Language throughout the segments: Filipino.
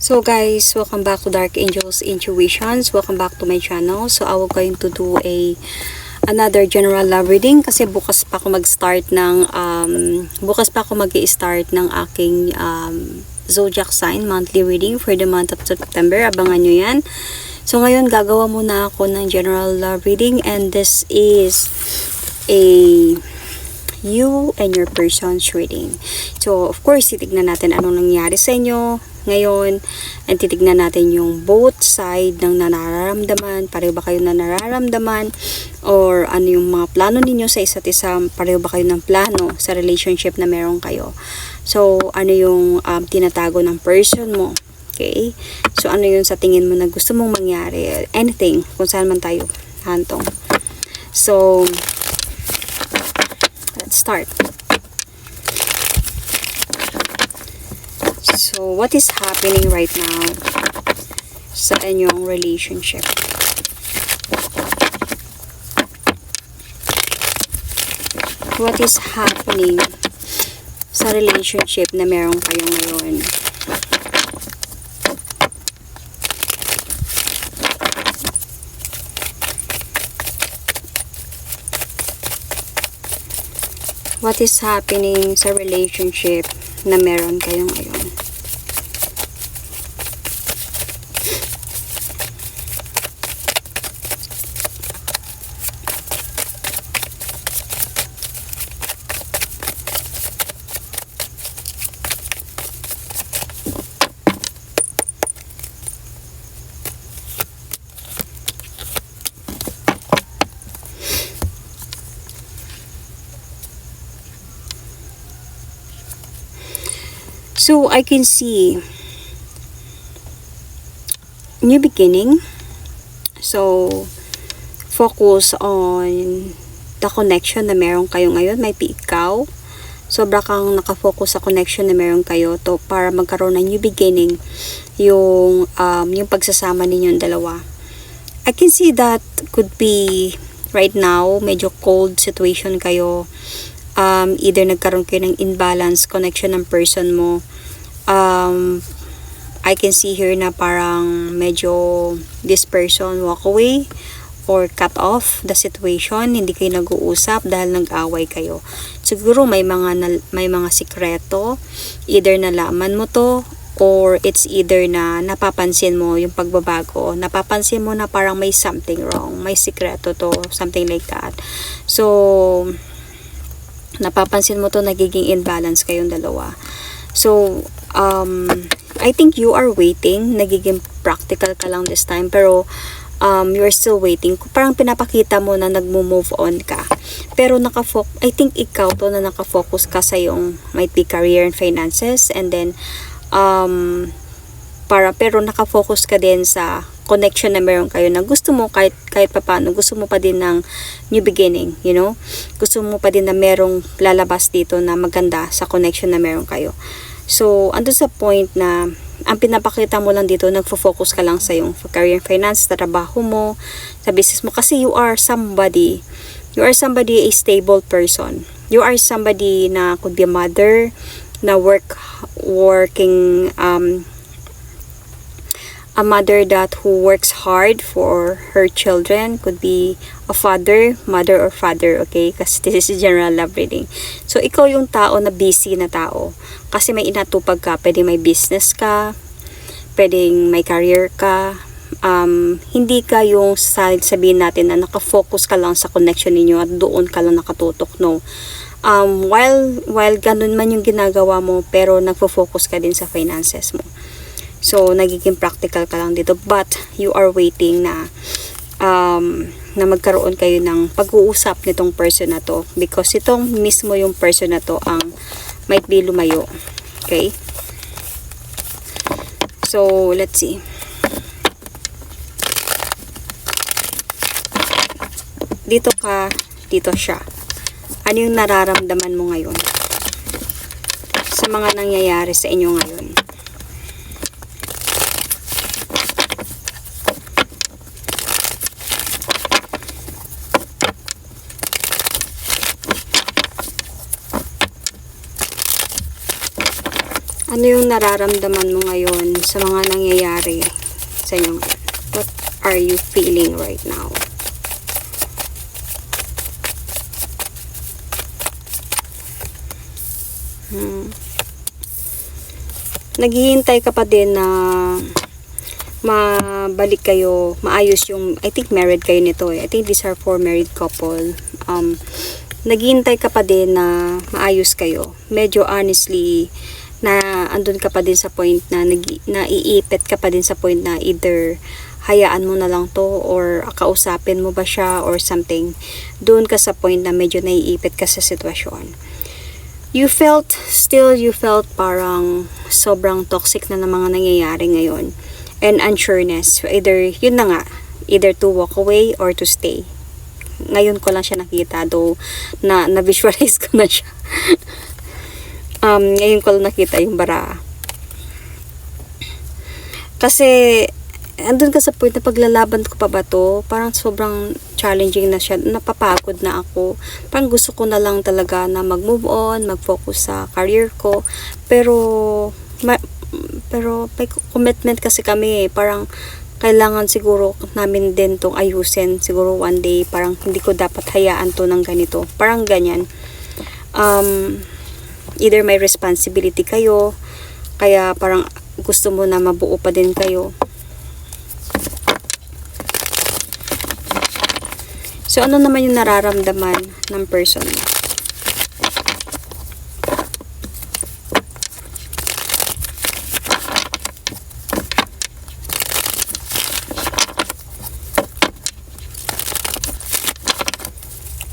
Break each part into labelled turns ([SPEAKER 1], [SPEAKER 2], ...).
[SPEAKER 1] So guys, welcome back to Dark Angels Intuitions. Welcome back to my channel. So I will going to do a another general love reading kasi bukas pa ako mag-start ng um, bukas pa ako mag-start ng aking um, zodiac sign monthly reading for the month of September. Abangan nyo yan. So ngayon gagawa muna ako ng general love reading and this is a you and your person's reading. So, of course, titignan natin anong nangyari sa inyo ngayon and titignan natin yung both side ng nararamdaman, pareho ba kayo na nararamdaman or ano yung mga plano ninyo sa isa't isa, pareho ba kayo ng plano sa relationship na meron kayo. So, ano yung um, tinatago ng person mo. Okay? So, ano yung sa tingin mo na gusto mong mangyari. Anything, kung saan man tayo hantong. So, let's start. So, what is happening right now sa inyong relationship? What is happening sa relationship na meron kayo ngayon? What is happening sa relationship na meron kayo ngayon? So, I can see new beginning. So, focus on the connection na meron kayo ngayon. May ikaw. Sobra kang nakafocus sa connection na meron kayo to para magkaroon ng new beginning yung, um, yung pagsasama ninyong dalawa. I can see that could be right now, medyo cold situation kayo. Um, either nagkaroon kayo ng imbalance connection ng person mo um, I can see here na parang medyo this person walk away or cut off the situation, hindi kayo nag-uusap dahil nag-away kayo. Siguro may mga may mga sikreto, either nalaman mo to or it's either na napapansin mo yung pagbabago, napapansin mo na parang may something wrong, may sikreto to, something like that. So, napapansin mo to nagiging imbalance kayong dalawa. So, um, I think you are waiting. Nagiging practical ka lang this time. Pero, um, you're still waiting. Parang pinapakita mo na nagmo-move on ka. Pero nakafocus, I think ikaw to na nakafocus ka sa yung might be career and finances. And then, um, para, pero nakafocus ka din sa connection na meron kayo na gusto mo kahit, kahit papano, gusto mo pa din ng new beginning, you know? Gusto mo pa din na merong lalabas dito na maganda sa connection na meron kayo. So, ando sa point na ang pinapakita mo lang dito, nagfo-focus ka lang sa yung career and finance, sa trabaho mo, sa business mo. Kasi you are somebody, you are somebody a stable person. You are somebody na could be a mother, na work, working, um, a mother that who works hard for her children could be a father, mother or father, okay? Kasi this is general love reading. So, ikaw yung tao na busy na tao. Kasi may inatupag ka, pwede may business ka, pwedeng may career ka, um, hindi ka yung side sabihin natin na nakafocus ka lang sa connection ninyo at doon ka lang nakatutok, no? Um, while, while ganun man yung ginagawa mo, pero nagfo-focus ka din sa finances mo. So, nagiging practical ka lang dito. But, you are waiting na um, na magkaroon kayo ng pag-uusap nitong person na to. Because itong mismo yung person na to ang might be lumayo. Okay? So, let's see. Dito ka, dito siya. Ano yung nararamdaman mo ngayon? Sa mga nangyayari sa inyo ngayon. Ano yung nararamdaman mo ngayon sa mga nangyayari sa inyo? What are you feeling right now? Hmm. Naghihintay ka pa din na mabalik kayo, maayos yung, I think married kayo nito eh. I think these are for married couple. Um, naghihintay ka pa din na maayos kayo. Medyo honestly, na andun ka pa din sa point na naiipit ka pa din sa point na either hayaan mo na lang to or kausapin mo ba siya or something. Doon ka sa point na medyo naiipit ka sa sitwasyon. You felt, still you felt parang sobrang toxic na ng mga nangyayari ngayon. And unsureness. Either, yun na nga, either to walk away or to stay. Ngayon ko lang siya nakita, though na, na-visualize ko na siya. Um, ngayon ko lang nakita yung bara. Kasi, andun ka sa point na paglalaban ko pa ba to, parang sobrang challenging na siya, napapagod na ako. Parang gusto ko na lang talaga na mag-move on, mag-focus sa career ko. Pero, ma- pero may commitment kasi kami eh. Parang kailangan siguro namin din tong ayusin. Siguro one day, parang hindi ko dapat hayaan to ng ganito. Parang ganyan. Um, either may responsibility kayo, kaya parang gusto mo na mabuo pa din kayo. So, ano naman yung nararamdaman ng person?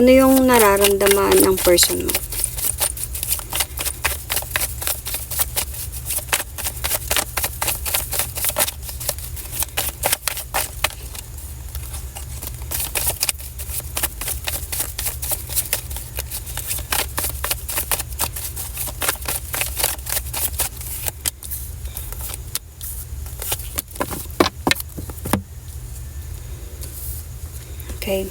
[SPEAKER 1] Ano yung nararamdaman ng person mo? Okay.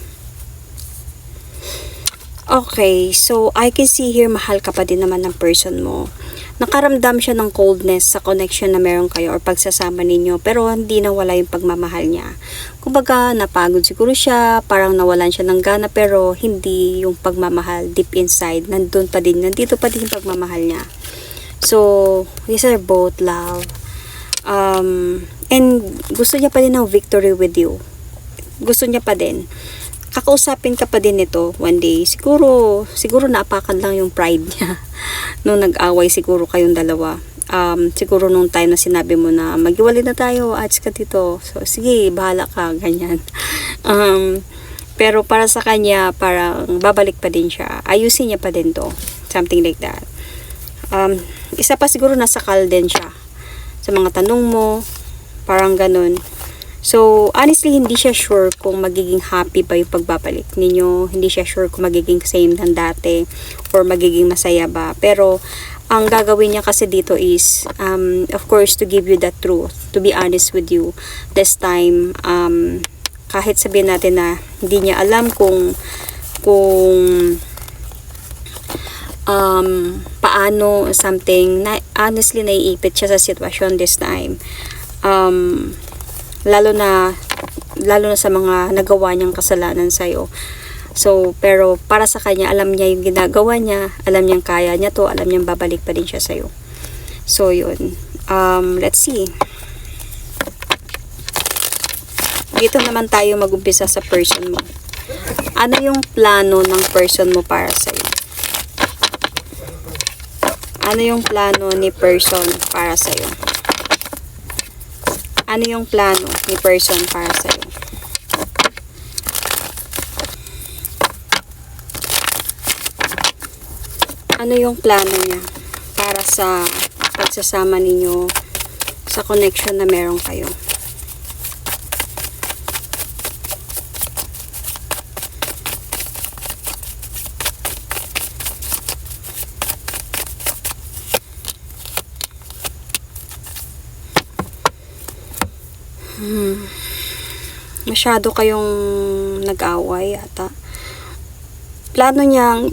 [SPEAKER 1] Okay, so I can see here mahal ka pa din naman ng person mo. Nakaramdam siya ng coldness sa connection na meron kayo or pagsasama ninyo pero hindi nawala yung pagmamahal niya. Kumbaga, napagod siguro siya, parang nawalan siya ng gana pero hindi yung pagmamahal deep inside. Nandun pa din, nandito pa din yung pagmamahal niya. So, these are both love. Um, and gusto niya pa din ng victory with you gusto niya pa din. Kakausapin ka pa din nito one day. Siguro, siguro naapakan lang yung pride niya. nung nag-away siguro kayong dalawa. Um, siguro nung time na sinabi mo na magiwalay na tayo, ats ka dito. So, sige, bahala ka, ganyan. Um, pero para sa kanya, parang babalik pa din siya. Ayusin niya pa din to. Something like that. Um, isa pa siguro nasa kal din siya. Sa mga tanong mo, parang ganun. So, honestly, hindi siya sure kung magiging happy ba yung pagbabalik ninyo. Hindi siya sure kung magiging same ng dati or magiging masaya ba. Pero, ang gagawin niya kasi dito is, um, of course, to give you the truth. To be honest with you. This time, um, kahit sabihin natin na hindi niya alam kung kung um, paano something na honestly naiipit siya sa sitwasyon this time um, lalo na lalo na sa mga nagawa niyang kasalanan sa iyo. So, pero para sa kanya, alam niya yung ginagawa niya, alam niyang kaya niya to, alam niyang babalik pa din siya sa iyo. So, yun. Um, let's see. Dito naman tayo magumpisa sa person mo. Ano yung plano ng person mo para sa iyo? Ano yung plano ni person para sa iyo? Ano yung plano ni person para sa iyo? Ano yung plano niya para sa pagsasama ninyo sa connection na meron kayo? Hmm. Masyado kayong nag-away ata. Plano niyang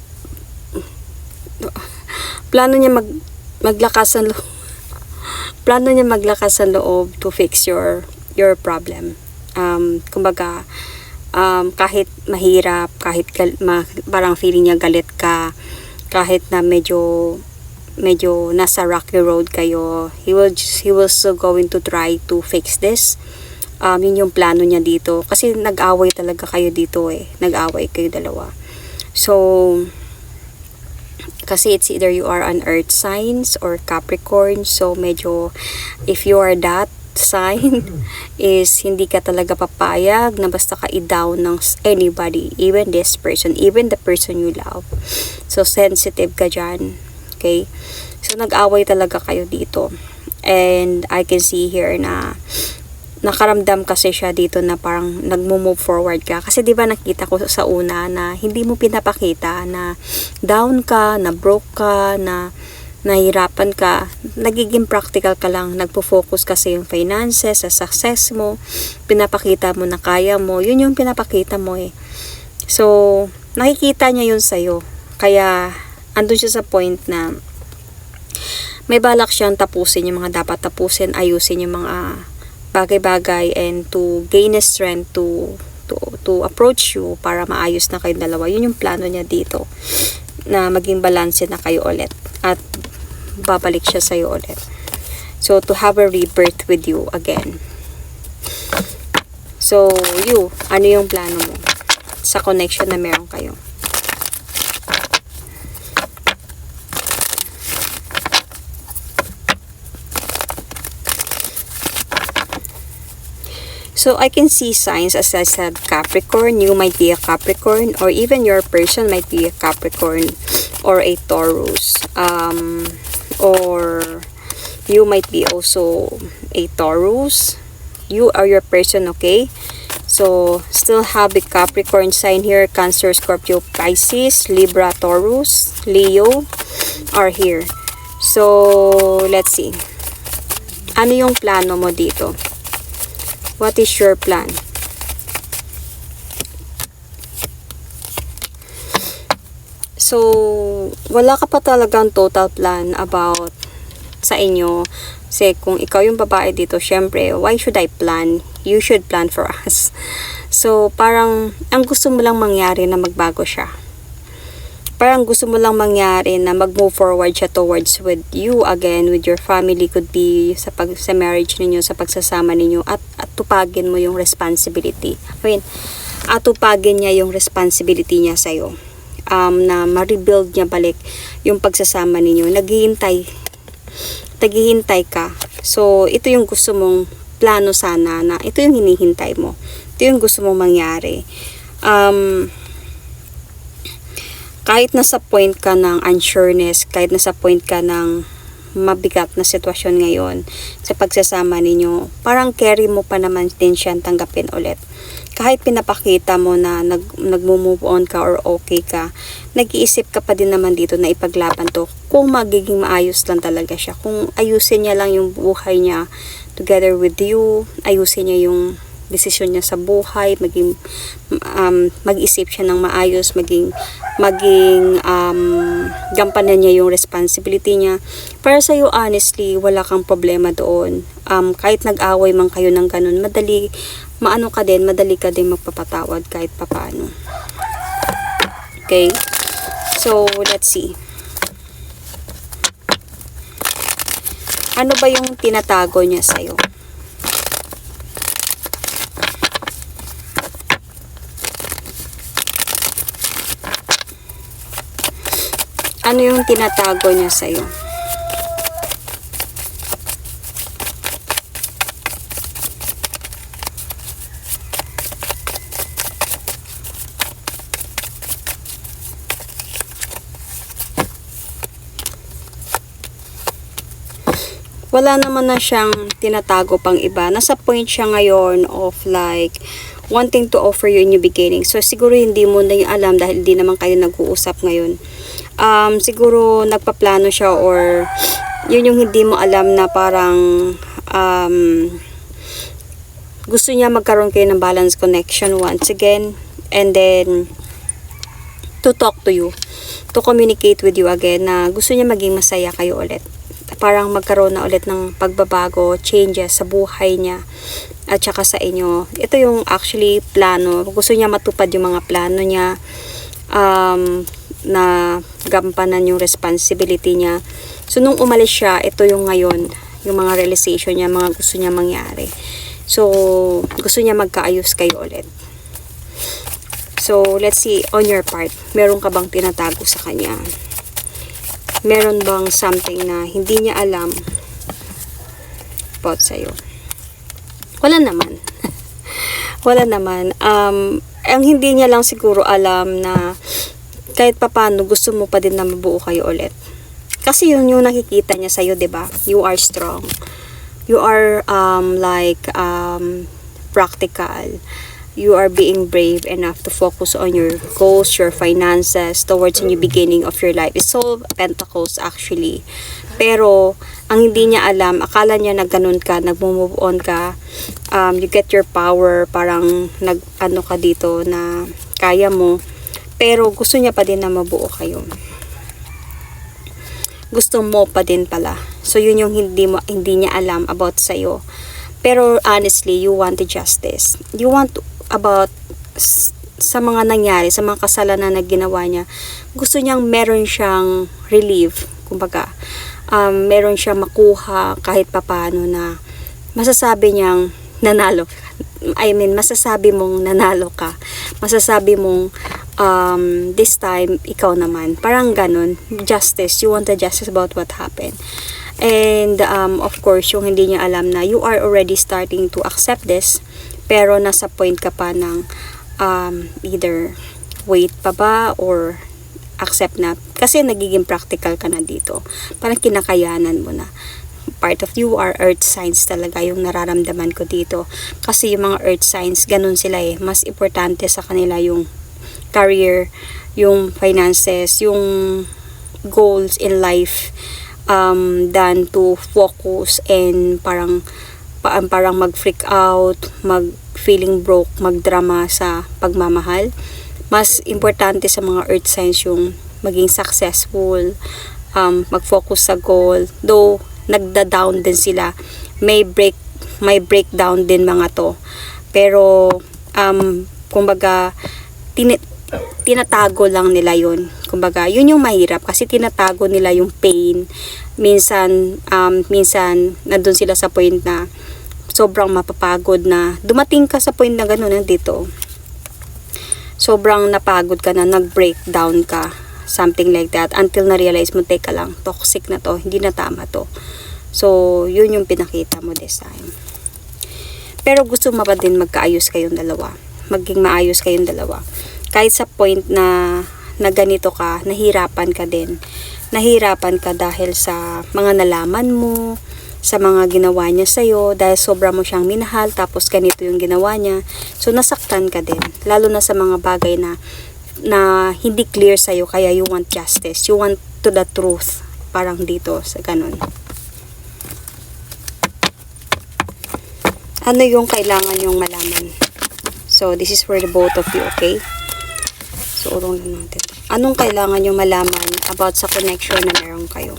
[SPEAKER 1] plano niya mag maglakas ng plano niya maglakas sa loob to fix your your problem. Um, kumbaga, um, kahit mahirap, kahit gal- ma- parang feeling niya galit ka, kahit na medyo medyo nasa rocky road kayo, he will just, he will still going to try to fix this. Um, yun yung plano niya dito. Kasi nag-away talaga kayo dito eh. Nag-away kayo dalawa. So, kasi it's either you are an earth signs or Capricorn. So, medyo, if you are that sign, is hindi ka talaga papayag na basta ka i-down ng anybody, even this person, even the person you love. So, sensitive ka dyan. Okay? So, nag-away talaga kayo dito. And I can see here na nakaramdam kasi siya dito na parang nagmo-move forward ka. Kasi 'di ba nakita ko sa una na hindi mo pinapakita na down ka, na broke ka, na nahirapan ka. Nagiging practical ka lang, nagpo-focus ka sa yung finances, sa success mo, pinapakita mo na kaya mo. Yun yung pinapakita mo eh. So, nakikita niya yun sa'yo. Kaya, andun siya sa point na may balak siyang tapusin yung mga dapat tapusin, ayusin yung mga bagay-bagay and to gain a strength to to to approach you para maayos na kayong dalawa. Yun yung plano niya dito na maging balanse na kayo ulit at babalik siya sa iyo ulit. So to have a rebirth with you again. So you, ano yung plano mo sa connection na meron kayo? So I can see signs as I said Capricorn, you might be a Capricorn or even your person might be a Capricorn or a Taurus. Um or you might be also a Taurus. You are your person, okay? So still have the Capricorn sign here, Cancer, Scorpio, Pisces, Libra, Taurus, Leo are here. So let's see. Ano yung plano mo dito? What is your plan? So, wala ka pa talagang total plan about sa inyo. Kasi kung ikaw yung babae dito, syempre, why should I plan? You should plan for us. So, parang, ang gusto mo lang mangyari na magbago siya. Parang gusto mo lang mangyari na mag-move forward siya towards with you again, with your family, could be sa, pag, sa marriage ninyo, sa pagsasama ninyo, at, at tupagin mo yung responsibility. I mean, at tupagin niya yung responsibility niya sa'yo. Um, na ma-rebuild niya balik yung pagsasama ninyo. Naghihintay, naghihintay ka. So, ito yung gusto mong plano sana na ito yung hinihintay mo. Ito yung gusto mong mangyari. Um, kahit nasa point ka ng unsureness, kahit nasa point ka ng mabigat na sitwasyon ngayon sa pagsasama ninyo, parang carry mo pa naman din siya tanggapin ulit. Kahit pinapakita mo na nag, nag-move on ka or okay ka, nag-iisip ka pa din naman dito na ipaglaban to kung magiging maayos lang talaga siya. Kung ayusin niya lang yung buhay niya together with you, ayusin niya yung desisyon niya sa buhay, maging um, mag-isip siya ng maayos, maging maging um, gampanan niya yung responsibility niya. Para sa iyo honestly, wala kang problema doon. Um, kahit nag-away man kayo ng ganun, madali maano ka din, madali ka din magpapatawad kahit papaano. Okay? So, let's see. Ano ba yung tinatago niya sa'yo? Ano yung tinatago niya sa'yo? wala naman na siyang tinatago pang iba. Nasa point siya ngayon of like wanting to offer you a new beginning. So siguro hindi mo na yung alam dahil hindi naman kayo nag-uusap ngayon. Um, siguro nagpaplano siya or yun yung hindi mo alam na parang um, gusto niya magkaroon kayo ng balance connection once again and then to talk to you to communicate with you again na gusto niya maging masaya kayo ulit parang magkaroon na ulit ng pagbabago, changes sa buhay niya at saka sa inyo. Ito yung actually plano. Gusto niya matupad yung mga plano niya um, na gampanan yung responsibility niya. So, nung umalis siya, ito yung ngayon, yung mga realization niya, mga gusto niya mangyari. So, gusto niya magkaayos kayo ulit. So, let's see, on your part, meron ka bang tinatago sa kanya? Meron bang something na hindi niya alam about sa'yo? Wala naman. Wala naman. Um, ang hindi niya lang siguro alam na kahit papano gusto mo pa din na mabuo kayo ulit. Kasi yun yung nakikita niya sa'yo, ba? You are strong. You are um, like um, practical. You are being brave enough to focus on your goals, your finances, towards a new beginning of your life. It's all pentacles actually. Pero, ang hindi niya alam, akala niya na ganun ka, nagmo-move on ka, um, you get your power, parang nag, ano ka dito na kaya mo. Pero gusto niya pa din na mabuo kayo. Gusto mo pa din pala. So yun yung hindi mo hindi niya alam about sa Pero honestly, you want the justice. You want about sa mga nangyari, sa mga kasalanan na ginawa niya. Gusto niyang meron siyang relief, kumbaga. Um, meron siyang makuha kahit papano na masasabi niyang nanalo. I mean, masasabi mong nanalo ka. Masasabi mong um, this time, ikaw naman. Parang ganun. Justice. You want the justice about what happened. And um, of course, yung hindi niya alam na you are already starting to accept this, pero nasa point ka pa ng um, either wait pa ba or accept na. Kasi nagiging practical ka na dito. Parang kinakayanan mo na part of you are earth signs talaga yung nararamdaman ko dito. Kasi yung mga earth signs, ganun sila eh. Mas importante sa kanila yung career, yung finances, yung goals in life um, than to focus and parang pa, parang mag-freak out, mag-feeling broke, mag-drama sa pagmamahal. Mas importante sa mga earth signs yung maging successful, um, mag-focus sa goal. Though, nagda-down din sila. May break, may breakdown din mga to. Pero, um, kumbaga, tin- tinatago lang nila yun. Kumbaga, yun yung mahirap kasi tinatago nila yung pain. Minsan, um, minsan, nandun sila sa point na sobrang mapapagod na dumating ka sa point na gano'n nandito. Sobrang napagod ka na, nag-breakdown ka. Something like that. Until na-realize mo, teka lang, toxic na to, hindi na tama to. So, yun yung pinakita mo this time. Pero gusto mo pa din magkaayos kayong dalawa. Maging maayos kayong dalawa. Kahit sa point na, na ganito ka, nahirapan ka din. Nahirapan ka dahil sa mga nalaman mo, sa mga ginawa niya sa'yo, dahil sobra mo siyang minahal, tapos ganito yung ginawa niya. So, nasaktan ka din. Lalo na sa mga bagay na na hindi clear sa'yo, kaya you want justice. You want to the truth. Parang dito, sa ganun. ano yung kailangan yung malaman. So, this is for the both of you, okay? So, urong natin. Anong kailangan yung malaman about sa connection na meron kayo?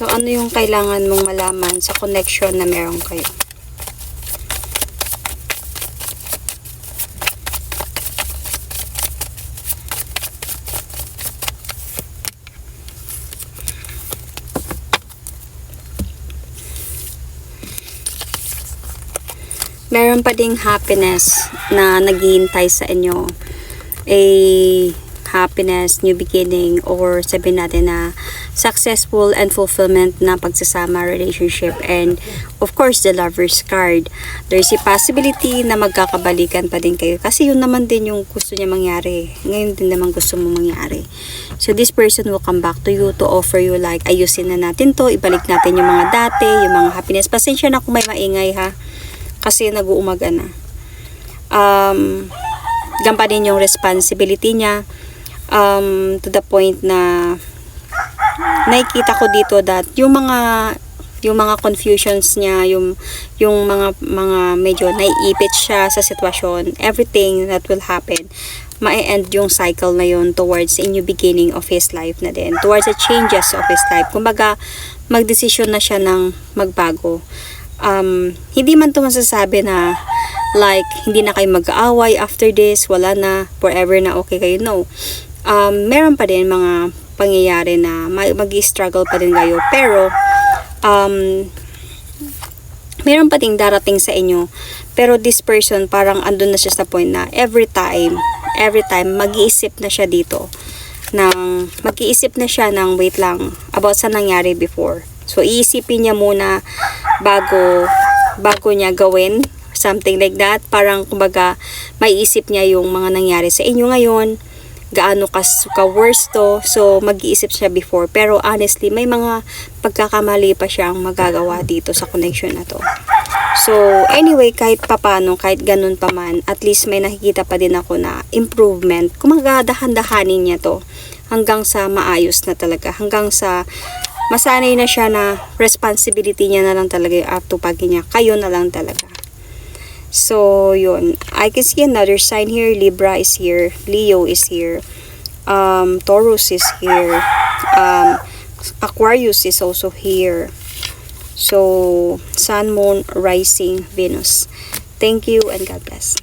[SPEAKER 1] So, ano yung kailangan mong malaman sa connection na meron kayo? meron pa ding happiness na naghihintay sa inyo. A happiness, new beginning, or sabihin natin na successful and fulfillment na pagsasama relationship and of course the lover's card. There's a possibility na magkakabalikan pa din kayo kasi yun naman din yung gusto niya mangyari. Ngayon din naman gusto mo mangyari. So this person will come back to you to offer you like ayusin na natin to ibalik natin yung mga dati yung mga happiness. Pasensya na kung may maingay ha? Kasi nag-uumaga na. Um, gampanin yung responsibility niya um, to the point na nakikita ko dito that yung mga yung mga confusions niya, yung yung mga mga medyo naiipit siya sa sitwasyon, everything that will happen, ma-end yung cycle na yun towards a new beginning of his life na din, towards the changes of his life. Kumbaga, magdesisyon na siya ng magbago. Um, hindi man to masasabi na like, hindi na kayo mag-aaway after this, wala na, forever na okay kayo. No. Um, meron pa din mga pangyayari na mag-struggle pa din kayo. Pero, um, meron pa ding darating sa inyo. Pero this person, parang andun na siya sa point na every time, every time, mag-iisip na siya dito. Ng, mag-iisip na siya ng, wait lang, about sa nangyari before. So, iisipin niya muna bago, bago niya gawin something like that. Parang, kumbaga, maiisip niya yung mga nangyari sa inyo ngayon, gaano ka, ka worst to. So, mag-iisip siya before. Pero honestly, may mga pagkakamali pa siyang magagawa dito sa connection na to. So, anyway, kahit papano, kahit ganun pa man, at least may nakikita pa din ako na improvement. Kung magadahan-dahanin niya to hanggang sa maayos na talaga. Hanggang sa masanay na siya na responsibility niya na lang talaga yung atupagin niya. Kayo na lang talaga. So, yun. I can see another sign here. Libra is here. Leo is here. Um, Taurus is here. Um, Aquarius is also here. So, Sun, Moon, Rising, Venus. Thank you and God bless.